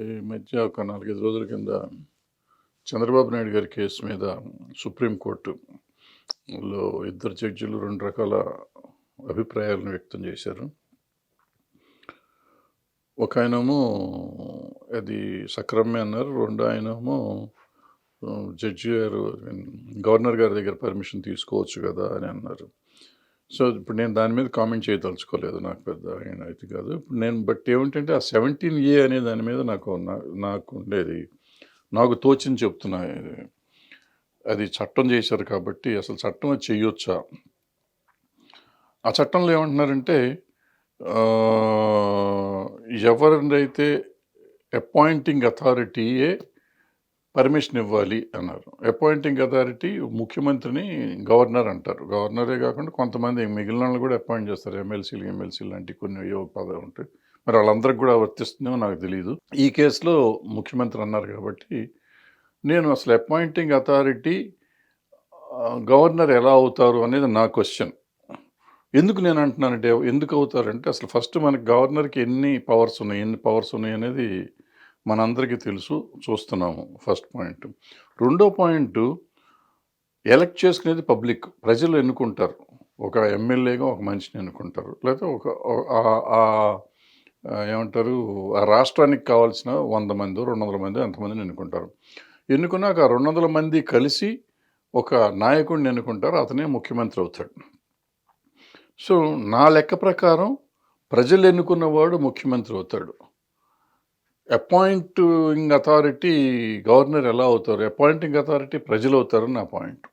ఈ మధ్య ఒక నాలుగైదు రోజుల కింద చంద్రబాబు నాయుడు గారి కేసు మీద సుప్రీంకోర్టులో ఇద్దరు జడ్జిలు రెండు రకాల అభిప్రాయాలను వ్యక్తం చేశారు. ఒక ఆయనేమో అది సక్రమే అన్నారు రెండు ఆయనేమో జడ్జి గారు గవర్నర్ గారి దగ్గర పర్మిషన్ తీసుకోవచ్చు కదా అని అన్నారు. సో ఇప్పుడు నేను దాని మీద కామెంట్ చేయదలుచుకోలేదు. నాకు పెద్ద అయిన అయితే కాదు. ఇప్పుడు నేను బట్ ఏమిటంటే ఆ సెవెంటీన్ ఏ అనే దాని మీద నాకు నా- నాకు ఉండేది. నాకు తోచింది చెప్తున్నా అది చట్టం చేశారు కాబట్టి అసలు చట్టం అది చెయ్యొచ్చా ఆ చట్టంలో ఏమంటున్నారంటే ఆ, ఎవరినైతే అపాయింటింగ్ అథారిటీయే పర్మిషన్ ఇవ్వాలి అన్నారు. అపాయింటింగ్ అథారిటీ ముఖ్యమంత్రిని గవర్నర్ అంటారు. గవర్నరే కాకుండా కొంతమంది మిగిలిన వాళ్ళు కూడా అపాయింట్ చేస్తారు. ఎమ్మెల్సీలు ఎమ్మెల్సీలు లాంటి కొన్ని యోగ పదవి ఉంటాయి మరి వాళ్ళందరికి కూడా వర్తిస్తుందో నాకు తెలియదు ఈ కేసులో ముఖ్యమంత్రి అన్నారు కాబట్టి నేను అసలు అపాయింటింగ్ అథారిటీ గవర్నర్ ఎలా అవుతారు అనేది నా క్వశ్చన్ ఎందుకు నేను అంటున్నానంటే ఎందుకు అవుతారంటే అసలు ఫస్ట్ మనకి గవర్నర్కి ఎన్ని పవర్స్ ఉన్నాయి ఎన్ని పవర్స్ ఉన్నాయి అనేది మనందరికీ తెలుసు చూస్తున్నాము. First point. రెండో పాయింట్ ఎలక్ట్ చేసుకునేది పబ్లిక్. ప్రజలు ఎన్నుకుంటారు. ఒక ఎమ్మెల్యేగా ఒక మనిషిని ఎన్నుకుంటారు. లేకపోతే ఒక ఏమంటారు ఆ రాష్ట్రానికి కావాల్సిన వంద మంది రెండు వందల మంది అంతమందిని ఎన్నుకుంటారు. ఎన్నుకున్నాక రెండు వందల మంది కలిసి ఒక నాయకుడిని ఎన్నుకుంటారు. అతనే ముఖ్యమంత్రి అవుతాడు. సో నా లెక్క ప్రకారం ప్రజలు ఎన్నుకున్నవాడు ముఖ్యమంత్రి అవుతాడు. అపాయింటింగ్ అథారిటీ గవర్నర్ ఎలా అవుతారు? అపాయింటింగ్ అథారిటీ ప్రజలు అవుతారు నా పాయింట్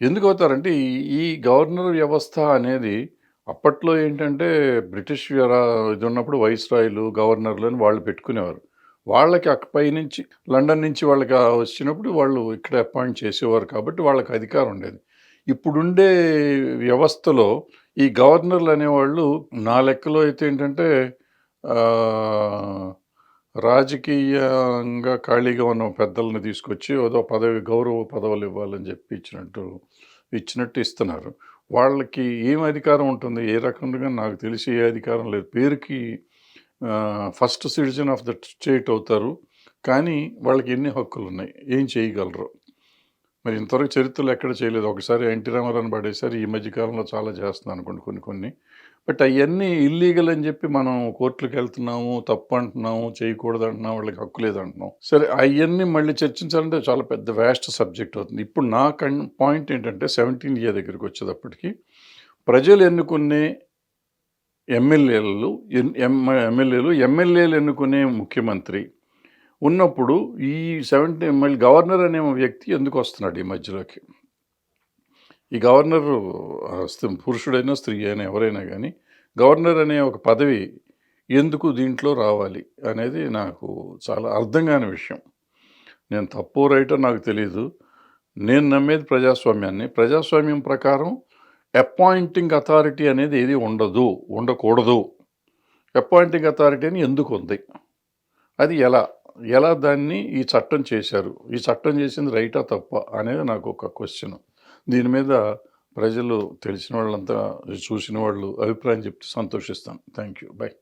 ఎందుకు అవుతారంటే ఈ ఈ గవర్నర్ వ్యవస్థ అనేది అప్పట్లో ఏంటంటే బ్రిటిష్ ఇది ఉన్నప్పుడు వైస్రాయిలు గవర్నర్లు అని వాళ్ళు పెట్టుకునేవారు. వాళ్ళకి అక్కపై పైనుంచి లండన్ నుంచి వాళ్ళకి వచ్చినప్పుడు వాళ్ళు ఇక్కడ అపాయింట్ చేసేవారు కాబట్టి వాళ్ళకి అధికారం ఉండేది. ఇప్పుడుండే వ్యవస్థలో ఈ గవర్నర్లు అనేవాళ్ళు నా లెక్కలో అయితే ఏంటంటే రాజకీయంగా ఖాళీగా ఉన్న పెద్దల్ని తీసుకొచ్చి ఏదో పదవి గౌరవ పదవులు ఇవ్వాలని చెప్పి ఇచ్చినట్టు ఇచ్చినట్టు ఇస్తున్నారు. వాళ్ళకి ఏం అధికారం ఉంటుంది? ఏ రకంగా? నాకు తెలిసి ఏ అధికారం లేదు. పేరుకి first citizen of the state అవుతారు. కానీ వాళ్ళకి ఎన్ని హక్కులు ఉన్నాయి? ఏం చేయగలరు? మరి ఇంతవరకు చరిత్రలో ఎక్కడ చేయలేదు. ఒకసారి ఎన్టీ రామారావుని పడేసారి ఈ మధ్యకాలంలో చాలా చేస్తున్నాను అనుకోండి కొన్ని కొన్ని. బట్ అవన్నీ ఇల్లీగల్ అని చెప్పి మనం కోర్టులకు వెళ్తున్నాము తప్పు అంటున్నాము చేయకూడదు అంటున్నాం వాళ్ళకి హక్కు లేదు అంటున్నాం సరే అవన్నీ మళ్ళీ చర్చించాలంటే చాలా పెద్ద వ్యాస్ట్ సబ్జెక్ట్ అవుతుంది. ఇప్పుడు నా కన్ పాయింట్ ఏంటంటే సెవెంటీన్ ఇయర్ దగ్గరికి వచ్చేటప్పటికి ప్రజలు ఎన్నుకునే ఎమ్మెల్యేలు ఎమ్మెల్యేలు ఎమ్మెల్యేలు ఎన్నుకునే ముఖ్యమంత్రి ఉన్నప్పుడు ఈ సెవెంటీ మళ్ళీ గవర్నర్ అనే వ్యక్తి ఎందుకు వస్తున్నాడు ఈ మధ్యలోకి? ఈ గవర్నర్ పురుషుడైనా స్త్రీ అయినా ఎవరైనా కానీ గవర్నర్ అనే ఒక పదవి ఎందుకు దీంట్లో రావాలి అనేది నాకు చాలా అర్థం కాని విషయం. నేను తప్పు రైటో నాకు తెలియదు నేను నమ్మేది ప్రజాస్వామ్యాన్ని. ప్రజాస్వామ్యం ప్రకారం అపాయింటింగ్ అథారిటీ అనేది ఏది ఉండదు ఉండకూడదు. అపాయింటింగ్ అథారిటీ అని ఎందుకు ఉంది? అది ఎలా? ఎలా దాన్ని ఈ చట్టం చేశారు? ఈ చట్టం చేసింది రైటా తప్ప అనేది నాకు ఒక క్వశ్చన్ దీని మీద ప్రజలు తెలిసిన వాళ్ళంతా చూసిన వాళ్ళు అభిప్రాయం చెప్తే సంతోషిస్తాను. Thank you bye